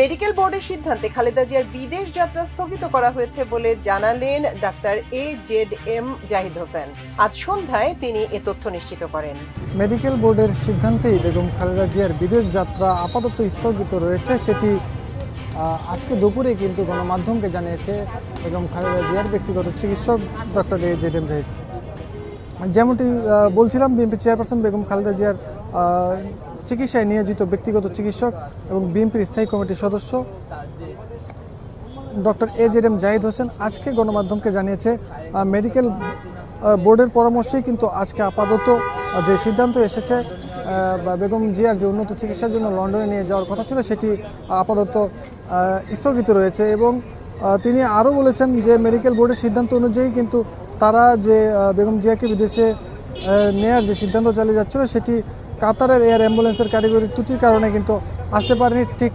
Medical বোর্ডের সিদ্ধান্তে খালেদা জিয়ার বিদেশ যাত্রা স্থগিত করা হয়েছে বলে জানালেন doctor A Z M Zahid Hossain. আজ সন্ধ্যায় তিনি এ তথ্য নিশ্চিত করেন। মেডিকেল বোর্ডের সিদ্ধান্তেই বেগম খালেদা জিয়ার বিদেশ যাত্রা আপাতত স্থগিত রয়েছে, সেটি আজকে দুপুরে কিন্তু গণমাধ্যমকে জানিয়েছে বেগম খালেদা জিয়ার ব্যক্তিগত চিকিৎসক doctor A Z M Zahid. যেমনটি বলছিলাম, বিএনপি চেয়ারপারসন বেগম খালেদা জিয়ার চিকিৎসায় নিয়োজিত ব্যক্তিগত চিকিৎসক এবং বিএনপির স্থায়ী কমিটির সদস্য। Doctor A Z M Zahid Hossain আজকে গণমাধ্যমকে জানিয়েছে মেডিকেল বোর্ডের পরামর্শেই কিন্তু আজকে আপাতত যে সিদ্ধান্ত এসেছে বেগম জিয়ার যে উন্নত চিকিৎসার জন্য লন্ডনে নিয়ে যাওয়ার কথা ছিল, সেটি আপাতত স্থগিত রয়েছে এবং তিনি আরও বলেছেন যে মেডিকেল বোর্ডের সিদ্ধান্ত অনুযায়ী কিন্তু তারা যে বেগম জিয়াকে বিদেশে নেয়ার যে সিদ্ধান্ত চালিয়ে যাচ্ছিল, সেটি কাতারের এয়ার অ্যাম্বুলেন্সের কারিগরি ত্রুটির কারণে কিন্তু আসতে পারেনি। ঠিক